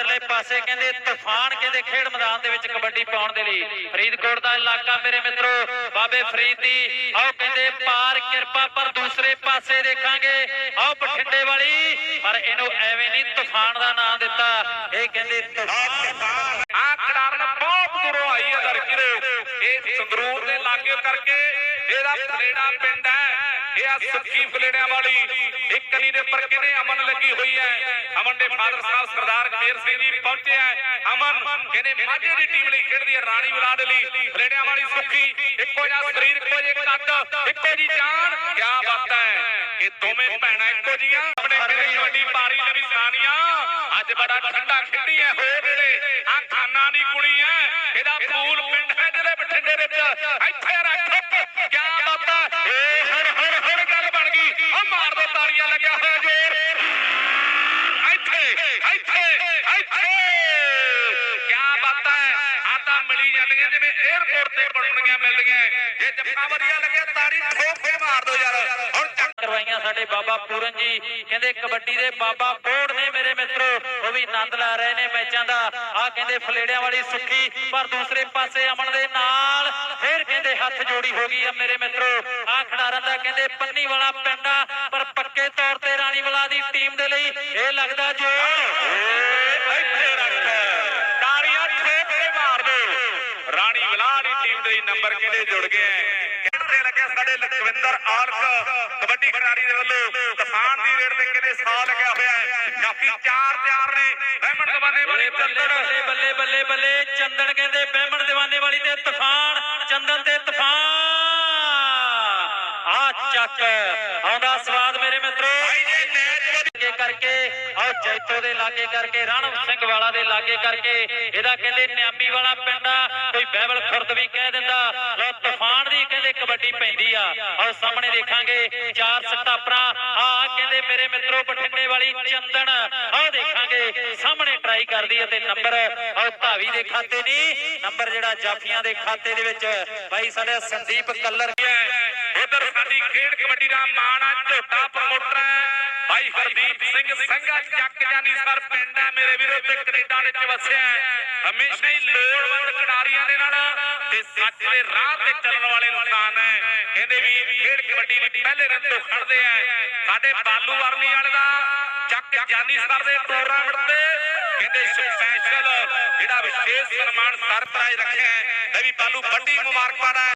ਉਧਰਲੇ ਪਾਸੇ ਕਹਿੰਦੇ ਤੂਫਾਨ ਕਹਿੰਦੇ ਖੇਡ ਮੈਦਾਨ ਦੇ ਵਿੱਚ ਕਬੱਡੀ ਪਾਉਣ ਦੇ ਲਈ। ਫਰੀਦਕੋਟ ਦਾ ਇਲਾਕਾ ਮੇਰੇ ਮਿੱਤਰੋ, ਬਾਬੇ ਫਰੀਦ ਦੀ, ਆਓ ਕਹਿੰਦੇ ਪਾਰ ਕਿਰਪਾ ਪਰ ਦੂਸਰੇ ਪਾਸੇ ਦੇਖਾਂਗੇ। ਆਓ ਬਠਿੰਡੇ ਵਾਲੀ, ਪਰ ਇਹਨੂੰ ਐਵੇਂ ਨਹੀਂ ਤੂਫਾਨ ਦਾ ਨਾਮ ਦਿੱਤਾ। ਇਹ ਕਹਿੰਦੇ ਤੂਫਾਨ। ਆ ਖਿਡਾਰਨ ਬਹੁਤ ਦੂਰੋਂ ਆਈ ਹੈ ਦਰਕਿਰੇ ਇਹ ਸੰਗਰੂਰ ਦੇ ਲਾਗੇ ਕਰਕੇ ਇਹਦਾ ਫਲੇੜਾ ਪਿੰਡ ਹੈ। ਇਹ ਆ ਸੁੱਕੀ ਫਲੇੜਿਆਂ ਵਾਲੀ। ਇੱਕ ਕਨੀ ਦੇ ਉੱਪਰ ਕਿਨੇ ਅਮਨ ਲੱਗੀ ਹੋਈ ਹੈ? ਅਮਨ ਦੇ ਫਾਦਰ ਸਾਹਿਬ ਸਰਦਾਰ ਗਮੇਰ ਸਿੰਘ ਜੀ ਪਹੁੰਚੇ ਹੈ ਅਮਨ ਕਹਿੰਦੇ ਮਾਝੇ ਦੀ ਟੀਮ ਲਈ ਖੇਡਦੀ ਹੈ ਰਾਣੀ ਵਿਰਾੜ ਲਈ। ਫਲੇੜਿਆਂ ਵਾਲੀ ਸੁੱਕੀ ਇੱਕੋ ਜਿਹਾ ਸਰੀਰ, ਇੱਕੋ ਜਿਹੇ ਕੱਦ, ਇੱਕੋ ਜੀ ਜਾਨ। ਕੀ ਬਾਤ ਹੈ ਇਹ ਦੋਵੇਂ ਭੈਣਾਂ ਇੱਕੋ ਜੀਆਂ ਆਪਣੇ ਕਿਹੜੀ ਵੱਡੀ ਪਾਰੀ ਨੇ ਵੀ ਸਾਨੀਆਂ। ਅੱਜ ਬੜਾ ਠੰਡਾ ਖੇਡੀ ਹੈ ਹੋ ਜਿਹੜੇ ਆ ਖਾਨਾ ਦੀ ਕੁੜੀ ਹੈ। ਇਹਦਾ ਫੂਲ ਪਿੰਡ ਹੈ ਜਿਹੜੇ ਬਠਿੰਡੇ ਵਿੱਚ। ਇੱਥੇ ਰੱਖ ਕੀ ਬਾਤ ਹੈ ਏ ਹੜ ਹੜ ਹੜ ਗੱਲ ਬਣ ਗਈ ਆ ਮਾਰ ਦੋ ਇੱਥੇ ਇੱਥੇ ਇੱਥੇ। ਕੀ ਬਾਤ ਹੈ। ਆ ਮਿਲੀ ਜਾਂਦੀਆਂ, ਜਿਵੇਂ 에어ਪੋਰਟ ਤੇ ਬਣਨਗੀਆਂ ਮਿਲਦੀਆਂ। ਜੇ ਜੱਫਾ ਵਧੀਆ ਲੱਗਿਆ, ਤਾੜੀ ਠੋਕ ਕੇ ਮਾਰ ਦੋ ਯਾਰ। ਹੁਣ ਕਰਵਾਈਆਂ ਸਾਡੇ ਬਾਬਾ ਪੂਰਨ ਜੀ। ਕਹਿੰਦੇ ਕਬੱਡੀ ਦੇ ਬਾਬਾ ਬੋੜ ਨੇ ਮੇਰੇ ਮਿੱਤਰੋ। ਉਹ ਵੀ ਆਨੰਦ ਲਾ ਰਹੇ ਨੇ ਮੈਚਾਂ ਦਾ। ਆ ਕਹਿੰਦੇ ਫਲੇੜਿਆਂ ਵਾਲੀ ਸੁੱਖੀ, ਪਰ ਦੂਸਰੇ ਪਾਸੇ ਅਮਨ ਦੇ ਨਾਲ ਹੱਥ ਜੋੜੀ ਹੋ ਗਈ ਆ ਮੇਰੇ ਮਿੱਤਰੋ। ਆ ਖਿਡਾਰਨ ਦਾ ਕਹਿੰਦੇ ਪੰਨੀ ਵਾਲਾ ਪਿੰਡਾ ਪਰ ਪੱਕੇ ਤੌਰ ਤੇ ਰਾਣੀ ਵਾਲਾ ਦੀ ਟੀਮ ਦੇ ਲਈ ਇਹ ਲੱਗਦਾ ਜੋ ਇੱਥੇ ਰੱਖ। ਤਾੜੀਆਂ ਠੋਕ ਕੇ ਮਾਰ ਦੋ। ਰਾਣੀ ਵਿਲਾਹ ਦੀ ਟੀਮ ਦੇ ਨੰਬਰ ਕਿਹੜੇ ਜੁੜ ਗਏ ਐ ਖੇਡਦੇ ਲੱਗੇ ਸਾਡੇ ਲਖਵਿੰਦਰ ਆਲਕ ਕਬੱਡੀ ਖਿਡਾਰੀ ਦੇ ਵੱਲੋਂ ਤੂਫਾਨ ਦੀ ਰੇਡ ਤੇ ਕਿਹਦੇ ਸਾਹ ਲੱਗਿਆ ਹੋਇਆ ਹੈ? ਕਾਫੀ ਚਾਰ ਤਿਆਰ ਨੇ ਰਹਿਮਣ ਦਵਾਨੇ ਵਾਲੀ ਚੰਦਨ ਬੱਲੇ ਬੱਲੇ ਬੱਲੇ ਬੱਲੇ ਚੰਦਨ ਕਹਿੰਦੇ ਬਹਿਮਣ ਦੀਵਾਨੇ ਵਾਲੀ ਤੇ ਤੂਫਾਨ। ਚੰਦਨ ਤੇ ਤੂਫਾਨ। ਆ ਚੱਕ। ਆਉਂਦਾ ਸਵਾਦ ਮੇਰੇ ਮਿੱਤਰੋ। ਭਾਈ ਜੀ ਮੈਚ ਲਾਗੇ ਕਰਕੇ ਆਹ ਜੈਤੋ ਦੇ ਲਾਗੇ ਕਰਕੇ ਰਣਵ ਸਿੰਘ ਵਾਲਾ ਦੇ ਲਾਗੇ ਕਰਕੇ ਇਹਦਾ ਕਹਿੰਦੇ ਨਿਆਮੀ ਵਾਲਾ ਪਿੰਡਾ ਕੋਈ ਬਹਿਬਲ ਖੁਰਦ ਵੀ ਕਹਿ ਦਿੰਦਾ ਲੋ ਤੂਫਾਨ ਦੀ ਕਹਿੰਦੇ ਕਬੱਡੀ ਪੈਂਦੀ ਆ। ਆਹ ਸਾਹਮਣੇ ਦੇਖਾਂਗੇ ਚਾਰ ਸਟਾਪਰਾ ਆ ਕਹਿੰਦੇ ਮੇਰੇ ਮਿੱਤਰੋ ਬਠਿੰਡੇ ਵਾਲੀ ਚੰਦਨ। ਆਹ ਦੇਖਾਂਗੇ ਸਾਹਮਣੇ ਕਰਦੀ ਹੈ ਨੰਬਰ ਆਹ ਧਾਵੀ ਦੇ ਖਾਤੇ ਨਹੀਂ ਨੰਬਰ ਜਿਹੜਾ ਜਾਫੀਆਂ ਦੇ ਖਾਤੇ ਦੇ ਵਿੱਚ ਭਾਈ ਸਾਡਾ ਸੰਦੀਪ ਕੱਲਰ ਉਧਰ ਸਾਡੀ ਖੇਡ ਕਬੱਡੀ ਦਾ ਮਾਣਾ ਝੋਟਾ ਪ੍ਰਮੋਟਰ ਹੈ। ਭਾਈ ਹਰਦੀਪ ਸਿੰਘ ਸੰਘਾ ਚੱਕ ਜਾਨੀ ਸਰ, ਪਿੰਡ ਹੈ ਮੇਰੇ ਵੀਰੋ, ਤੇ ਕੈਨੇਡਾ ਵਿੱਚ ਵਸਿਆ ਹਮੇਸ਼ਾ ਹੀ ਲੋੜਵੰਦ ਖਿਡਾਰੀਆਂ ਦੇ ਨਾਲ ਤੇ ਸੱਚ ਦੇ ਰਾਹ ਤੇ ਚੱਲਣ ਵਾਲੇ ਇਨਸਾਨ ਹੈ। ਕਹਿੰਦੇ ਵੀ ਖੇਡ ਕਬੱਡੀ ਵਿੱਚ ਪਹਿਲੇ ਰਨ ਤੋਂ ਖੜਦੇ ਆ। ਸਾਡੇ ਬਾਲੂ ਵਰਨੀ ਵਾਲੇ ਦਾ ਚੱਕ ਜਾਨੀ ਸਰ ਦੇ ਟੂਰਨਾਮੈਂਟ ਤੇ ਕਹਿੰਦੇ ਸਪੈਸ਼ਲ ਜਿਹੜਾ ਵਿਸ਼ੇਸ਼ ਸਨਮਾਨ ਸਰਪ੍ਰਾਈਜ਼ ਰੱਖਿਆ ਹੈ, ਇਹ ਵੀ ਬਾਲੂ ਵੱਡੀ ਮੁਬਾਰਕਬਾਦ ਹੈ।